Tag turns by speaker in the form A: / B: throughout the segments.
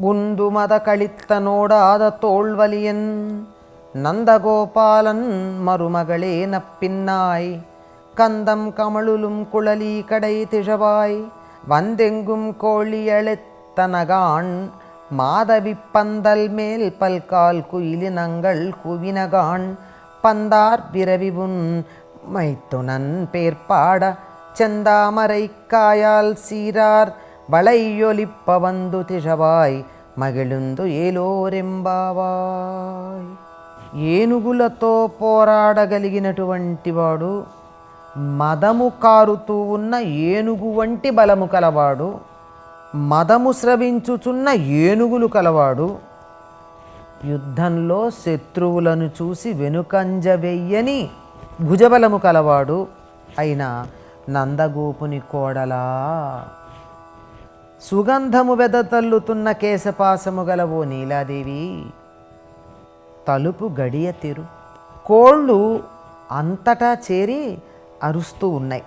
A: உந்து மத கழித்தனோடாத தோல்வலியன் நந்தகோபாலன் மருமகளே நப்பின்னாய். கந்தம் கமழுலும் குழலி கடை திழவாய். வந்தெங்கும் கோழியழுத்தனகான் மாதவி பந்தல் மேல் பல்கால் குயிலினங்கள் குவினகான். பந்தார் பிறவிவுன் மைத்துனன் பேர்பாட செந்தாமரை காயால் சீரார். ಬಳೈಯೊಲಿಪ್ಪವಂದು ತಿಷವಾಯ್ ಮಗಿಳುಂದು ಏಲೋರೆಂಬಾವಾಯ್. ఏనుగులతో పోరాడగలిగినటువంటి వాడు మదము కారుతూ ఉన్న ఏనుగు వంటి బలము కలవాడు మదము స్రవించుచున్న ఏనుగులు కలవాడు యుద్ధంలో శత్రువులను చూసి వెనుకంజ వెయ్యని భుజబలము కలవాడు అయినా నందగోపుని కోడలా సుగంధము వెదతల్లుతున్న కేశపాసము గలవు నీలాదేవి. తలుపు గడియ తీరు. కోళ్ళు అంతటా చేరి అరుస్తూ ఉన్నాయి.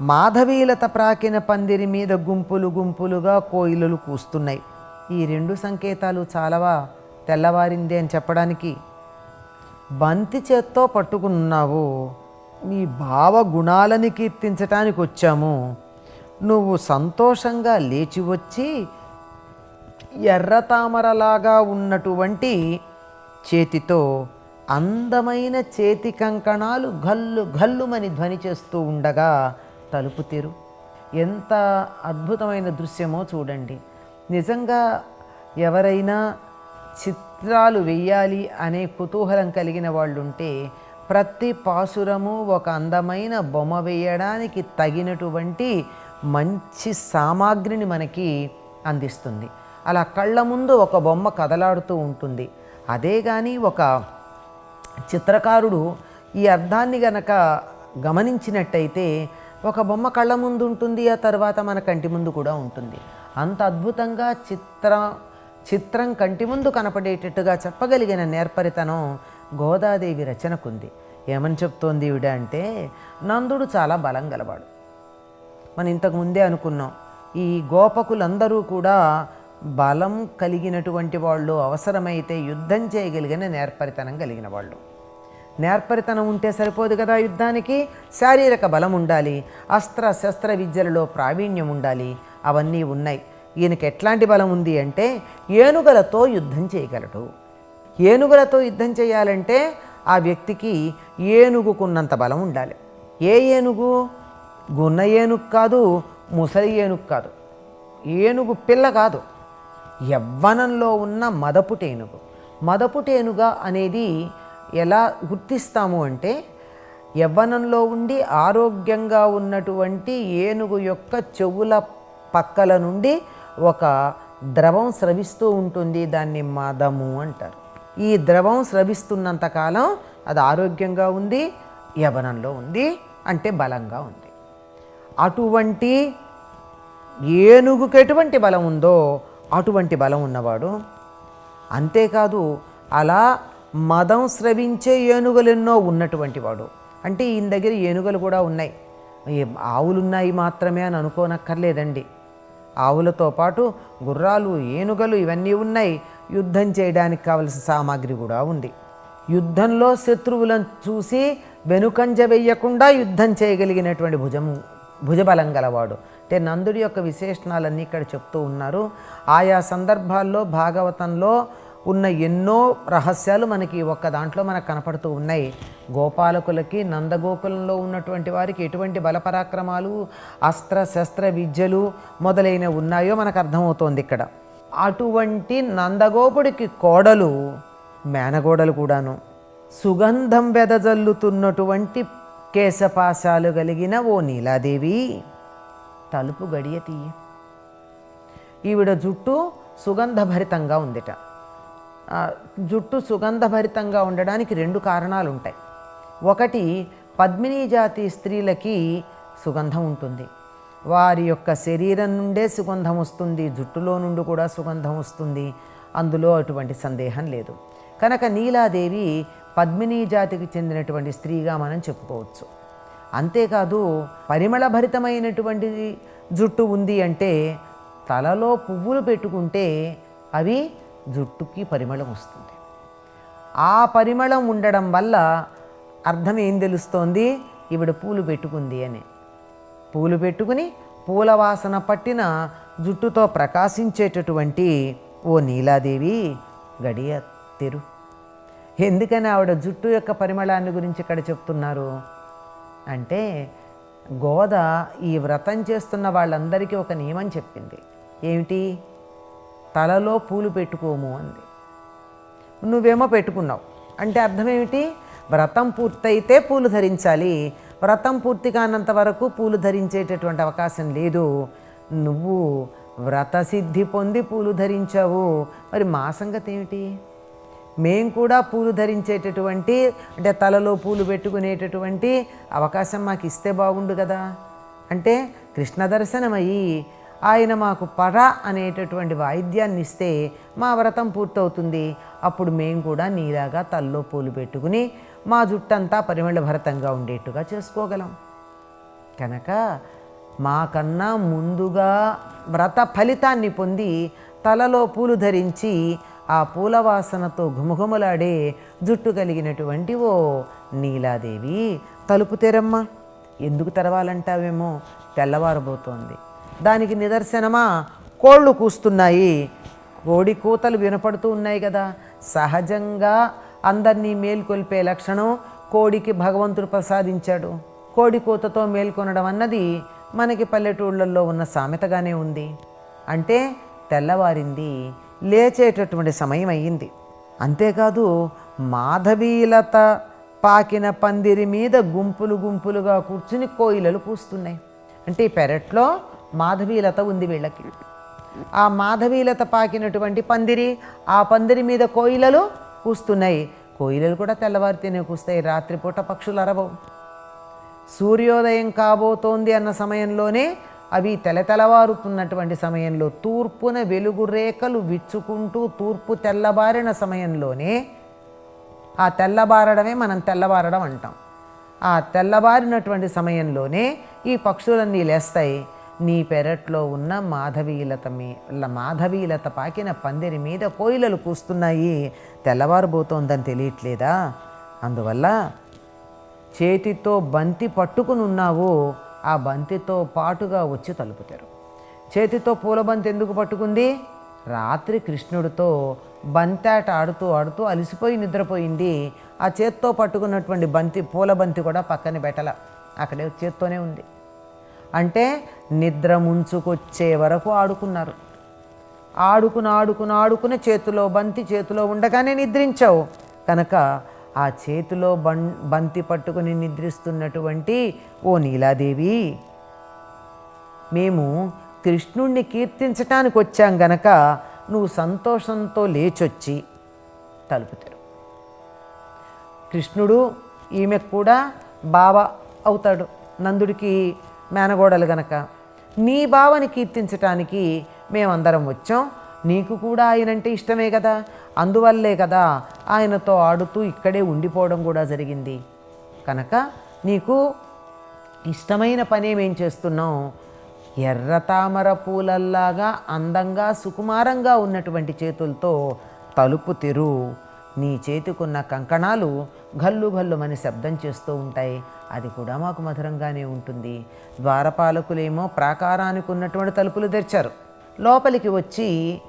A: మాధవీలత ప్రాకిన పందిరి మీద గుంపులు గుంపులుగా కోయిలలు కూస్తున్నాయి. ఈ రెండు సంకేతాలు చాలవా? తెల్లవారింది అని చెప్పడానికి. బంతి చేత్తో పట్టుకున్నావు మీ భావ గుణాలని కీర్తించటానికి వచ్చాము నువ్వు సంతోషంగా లేచి వచ్చి ఎర్ర తామరలాగా ఉన్నటువంటి చేతితో అందమైన చేతి కంకణాలు గల్లు గల్లుమని ధ్వని చేస్తూ ఉండగా తలుపు తెరు. ఎంత అద్భుతమైన దృశ్యమో చూడండి. నిజంగా ఎవరైనా చిత్రాలు వెయ్యాలి అనే కుతూహలం కలిగిన వాళ్ళు ఉంటే ప్రతి పాసురము ఒక అందమైన బొమ్మ వేయడానికి తగినటువంటి మంచి సామాగ్రిని మనకి అందిస్తుంది. అలా కళ్ళ ముందు ఒక బొమ్మ కదలాడుతూ ఉంటుంది. అదే కానీ ఒక చిత్రకారుడు ఈ అర్థాన్ని గనక గమనించినట్టయితే ఒక బొమ్మ కళ్ళ ముందు ఉంటుంది ఆ తర్వాత మన కంటి ముందు కూడా ఉంటుంది. అంత అద్భుతంగా చిత్ర చిత్రం కంటి ముందు కనపడేటట్టుగా చెప్పగలిగిన నేర్పరితనం గోదాదేవి రచనకుంది. ఏమని చెప్తోంది ఈవిడ అంటే నందుడు చాలా బలం గలవాడు. మనం ఇంతకు ముందే అనుకున్నాం. ఈ గోపకులందరూ కూడా బలం కలిగినటువంటి వాళ్ళు అవసరమైతే యుద్ధం చేయగలిగిన నేర్పరితనం కలిగిన వాళ్ళు. నేర్పరితనం ఉంటే సరిపోదు కదా యుద్ధానికి. శారీరక బలం ఉండాలి అస్త్ర శస్త్ర విద్యలలో ప్రావీణ్యం ఉండాలి అవన్నీ ఉన్నాయి. ఈయనకి ఎట్లాంటి బలం ఉంది అంటే ఏనుగలతో యుద్ధం చేయగలడు. ఏనుగులతో యుద్ధం చేయాలంటే ఆ వ్యక్తికి ఏనుగుకున్నంత బలం ఉండాలి. ఏ ఏనుగు? గున్న ఏనుగు కాదు ముసలి ఏనుగు కాదు. ఏనుగు పిల్ల కాదు. యవ్వనంలో ఉన్న మదపుటేనుగు. మదపుటేనుగ అనేది ఎలా గుర్తిస్తాము అంటే యవ్వనంలో ఉండి ఆరోగ్యంగా ఉన్నటువంటి ఏనుగు యొక్క చెవుల పక్కల నుండి ఒక ద్రవం స్రవిస్తూ ఉంటుంది దాన్ని మదము అంటారు. ఈ ద్రవం స్రవిస్తున్నంత కాలం అది ఆరోగ్యంగా ఉంది యవనంలో ఉంది అంటే బలంగా ఉంది. అటువంటి ఏనుగుకి ఎటువంటి బలం ఉందో అటువంటి బలం ఉన్నవాడు. అంతేకాదు అలా మదం స్రవించే ఏనుగులు ఎన్నో ఉన్నటువంటి వాడు. అంటే ఈయన దగ్గర ఏనుగులు కూడా ఉన్నాయి. ఆవులున్నాయి మాత్రమే అని అనుకోనక్కర్లేదండి. ఆవులతో పాటు గుర్రాలు ఏనుగలు ఇవన్నీ ఉన్నాయి. యుద్ధం చేయడానికి కావలసిన సామాగ్రి కూడా ఉంది. యుద్ధంలో శత్రువులను చూసి వెనుకంజ వేయకుండా యుద్ధం చేయగలిగినటువంటి భుజం భుజబలం గలవాడు. అంటే నందుడి యొక్క విశేషణాలన్నీ ఇక్కడ చెప్తూ ఉన్నారు. ఆయా సందర్భాల్లో భాగవతంలో ఉన్న ఎన్నో రహస్యాలు మనకి ఒక్క దాంట్లో మనకు కనపడుతూ ఉన్నాయి. గోపాలకులకి నందగోకులంలో ఉన్నటువంటి వారికి ఎటువంటి బలపరాక్రమాలు అస్త్ర శస్త్ర విద్యలు మొదలైనవి ఉన్నాయో మనకు అర్థమవుతోంది ఇక్కడ. అటువంటి నందగోపుడికి కోడలు మేనగోడలు కూడాను. సుగంధం వెదజల్లుతున్నటువంటి కేశపాశాలు కలిగిన ఓ నీలాదేవి. తలుపు గడియ తీయి ఈవిడ జుట్టు సుగంధభరితంగా ఉందిట. జుట్టు సుగంధభరితంగా ఉండడానికి రెండు కారణాలు ఉంటాయి ఒకటి పద్మినీ జాతి స్త్రీలకి సుగంధం ఉంటుంది. వారి యొక్క శరీరం నుండే సుగంధం వస్తుంది జుట్టులో నుండి కూడా సుగంధం వస్తుంది. అందులో అటువంటి సందేహం లేదు. కనుక నీలాదేవి పద్మినీ జాతికి చెందినటువంటి స్త్రీగా మనం చెప్పుకోవచ్చు. అంతేకాదు పరిమళభరితమైనటువంటి జుట్టు ఉంది అంటే తలలో పువ్వులు పెట్టుకుంటే అవి జుట్టుకి పరిమళం వస్తుంది. ఆ పరిమళం ఉండడం వల్ల అర్థం ఏం తెలుస్తోంది? ఈవిడ పూలు పెట్టుకుంది అని. పూలు పెట్టుకుని పూల వాసన పట్టిన జుట్టుతో ప్రకాశించేటటువంటి ఓ నీలాదేవి గడియత్ తెరు. ఎందుకని ఆవిడ జుట్టు యొక్క పరిమళాన్ని గురించి ఇక్కడ చెప్తున్నారు? అంటే గోద ఈ వ్రతం చేస్తున్న వాళ్ళందరికీ ఒక నియమం చెప్పింది. ఏమిటి? తలలో పూలు పెట్టుకోము అంది. నువ్వేమో పెట్టుకున్నావు. అంటే అర్థం ఏమిటి? వ్రతం పూర్తయితే పూలు ధరించాలి. వ్రతం పూర్తి కానంత వరకు పూలు ధరించేటటువంటి అవకాశం లేదు. నువ్వు వ్రత సిద్ధి పొంది పూలు ధరించావు. మరి మా సంగతి ఏమిటి మేం కూడా పూలు ధరించేటటువంటి అంటే తలలో పూలు పెట్టుకునేటటువంటి అవకాశం మాకు ఇస్తే బాగుండు కదా. అంటే కృష్ణ దర్శనమయ్యి ఆయన మాకు పర అనేటటువంటి వాయిద్యాన్ని ఇస్తే మా వ్రతం పూర్తవుతుంది. అప్పుడు మేము కూడా నీలాగా తల్లో పూలు పెట్టుకుని మా జుట్టంతా పరిమళ భరతంగా ఉండేట్టుగా చేసుకోగలం. కనుక మాకన్నా ముందుగా వ్రత ఫలితాన్ని పొంది తలలో పూలు ధరించి ఆ పూల వాసనతో ఘుమఘుమలాడే జుట్టు కలిగినటువంటి ఓ నీలాదేవి. తలుపు తెరమ్మా. ఎందుకు తెరవాలంటావేమో? తెల్లవారబోతోంది. దానికి నిదర్శనమా? కోళ్ళు కూస్తున్నాయి. కోడి కూతలు వినపడుతూ ఉన్నాయి కదా. సహజంగా అందరినీ మేల్కొల్పే లక్షణం కోడికి భగవంతుడు ప్రసాదించాడు. కోడి కూతతో మేల్కొనడం అన్నది మనకి పల్లెటూళ్ళల్లో ఉన్న సామెతగానే ఉంది. అంటే తెల్లవారింది. లేచేటటువంటి సమయం అయ్యింది. అంతేకాదు మాధవీలత పాకిన పందిరి మీద గుంపులు గుంపులుగా కూర్చుని కోయిలలు కూస్తున్నాయి. అంటే ఈ పెరట్లో మాధవీలత ఉంది వీళ్ళకి. ఆ మాధవీలత పాకినటువంటి పందిరి ఆ పందిరి మీద కోయిలలు కూస్తున్నాయి. కోయిలలు కూడా తెల్లవారితేనే కూస్తాయి రాత్రిపూట పక్షులు అరవవు. సూర్యోదయం కాబోతోంది అన్న సమయంలోనే అవి తెలతెలవారుతున్నటువంటి సమయంలో తూర్పున వెలుగు రేఖలు విచ్చుకుంటూ తూర్పు తెల్లబారిన సమయంలోనే ఆ తెల్లబారడమే మనం తెల్లబారడం అంటాం. ఆ తెల్లబారినటువంటి సమయంలోనే ఈ పక్షులన్నీ లేస్తాయి. నీ పెరట్లో ఉన్న మాధవీలత మీ మాధవీలత పాకిన పందిరి మీద కోయిలలు కూస్తున్నాయి. తెల్లవారబోతోందని తెలియట్లేదా? అందువల్ల చేతితో బంతి పట్టుకుని ఉన్నావు ఆ బంతితో పాటుగా వచ్చి తలుపుతారు. చేతితో పూల బంతి ఎందుకు పట్టుకుంది? రాత్రి కృష్ణుడితో బంతాట ఆడుతూ ఆడుతూ అలసిపోయి నిద్రపోయింది. ఆ చేత్తో పట్టుకున్నటువంటి బంతి పూల బంతి కూడా పక్కన పెట్టల. అక్కడే చేత్తోనే ఉంది. అంటే నిద్ర ముంచుకొచ్చే వరకు ఆడుకున్నారు. ఆడుకుని ఆడుకుని ఆడుకుని చేతిలో బంతి చేతిలో ఉండగానే నిద్రించావు. కనుక ఆ చేతిలో బం బంతి పట్టుకుని నిద్రిస్తున్నటువంటి ఓ నీలాదేవి. మేము కృష్ణుణ్ణి కీర్తించటానికి వచ్చాం గనక నువ్వు సంతోషంతో లేచొచ్చి తలుపుతారు కృష్ణుడు ఈమె కూడా బావ అవుతాడు నందుడికి మేనగోడలు గనక. నీ బావని కీర్తించటానికి మేమందరం వచ్చాం నీకు కూడా ఆయనంటే ఇష్టమే కదా? అందువల్లే కదా ఆయనతో ఆడుతూ ఇక్కడే ఉండిపోవడం కూడా జరిగింది. కనుక నీకు ఇష్టమైన పని ఏమేం చేస్తున్నాం ఎర్ర తామర పూలల్లాగా అందంగా సుకుమారంగా ఉన్నటువంటి చేతులతో తలుపు తెరు. నీ చేతికున్న కంకణాలు గల్లు గల్లుమని శబ్దం చేస్తూ ఉంటాయి. అది కూడా మాకు మధురంగానే ఉంటుంది. ద్వారపాలకులేమో ప్రాకారానికి ఉన్నటువంటి తలుపులు తెరిచారు. లోపలికి వచ్చి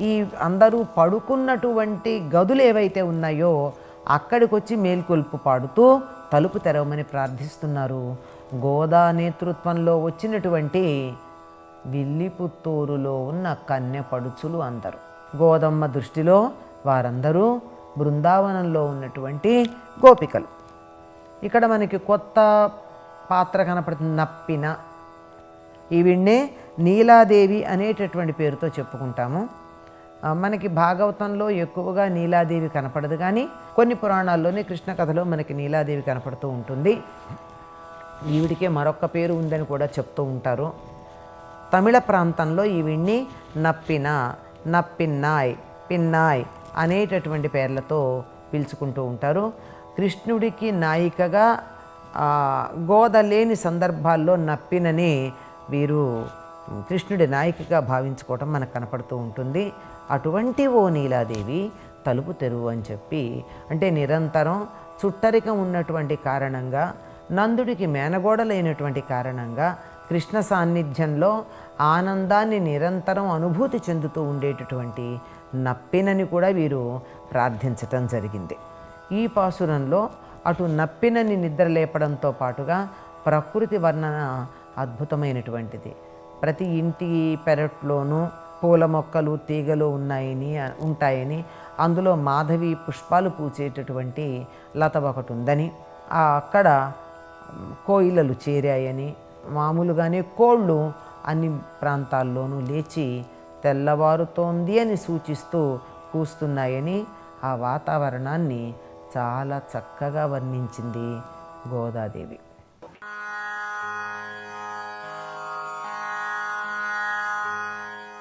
A: ఈ అందరూ పడుకున్నటువంటి గదులు ఏవైతే ఉన్నాయో అక్కడికి వచ్చి మేల్కొల్పు పాడుతూ తలుపు తెరవమని ప్రార్థిస్తున్నారు. గోదా నేతృత్వంలో వచ్చినటువంటి విల్లిపుత్తూరులో ఉన్న కన్య పడుచులు అందరు. గోదమ్మ దృష్టిలో వారందరూ బృందావనంలో ఉన్నటువంటి గోపికలు. ఇక్కడ మనకి కొత్త పాత్ర కనపడుతుంది. నప్పిన. ఈవిడ్నే నీలాదేవి అనేటటువంటి పేరుతో చెప్పుకుంటాము. మనకి భాగవతంలో ఎక్కువగా నీలాదేవి కనపడదు కానీ కొన్ని పురాణాల్లోనే కృష్ణ కథలో మనకి నీలాదేవి కనపడుతూ ఉంటుంది. ఈవిడికే మరొక పేరు ఉందని కూడా చెప్తూ ఉంటారు. తమిళ ప్రాంతంలో ఈవిడ్ని నప్పిన నప్పిన్నాయ్ పిన్నాయ్ అనేటటువంటి పేర్లతో పిలుచుకుంటూ ఉంటారు. కృష్ణుడికి నాయికగా గోద లేని సందర్భాల్లో నప్పినని వీరు కృష్ణుడి నాయికగా భావించుకోవటం మనకు కనపడుతూ ఉంటుంది. అటువంటి ఓ నీలాదేవి తలుపు తెరువు అని చెప్పి అంటే నిరంతరం చుట్టరికం ఉన్నటువంటి కారణంగా నందుడికి మేనగోడలైనటువంటి కారణంగా కృష్ణ సాన్నిధ్యంలో ఆనందాన్ని నిరంతరం అనుభూతి చెందుతూ ఉండేటటువంటి నప్పినని కూడా వీరు ప్రార్థించటం జరిగింది. ఈ పాసురంలో అటు నప్పినని నిద్ర లేపడంతో పాటుగా ప్రకృతి వర్ణన అద్భుతమైనటువంటిది. ప్రతి ఇంటి పెరట్లోనూ పూల మొక్కలు తీగలు ఉన్నాయని ఉంటాయని అందులో మాధవి పుష్పాలు పూచేటటువంటి లత ఒకటి ఉందని అక్కడ కోయిలలు చేరాయని మామూలుగానే కోళ్ళు అన్ని ప్రాంతాల్లోనూ లేచి తెల్లవారుతోంది అని సూచిస్తూ కూస్తున్నాయని ఆ వాతావరణాన్ని చాలా చక్కగా వర్ణించింది గోదాదేవి.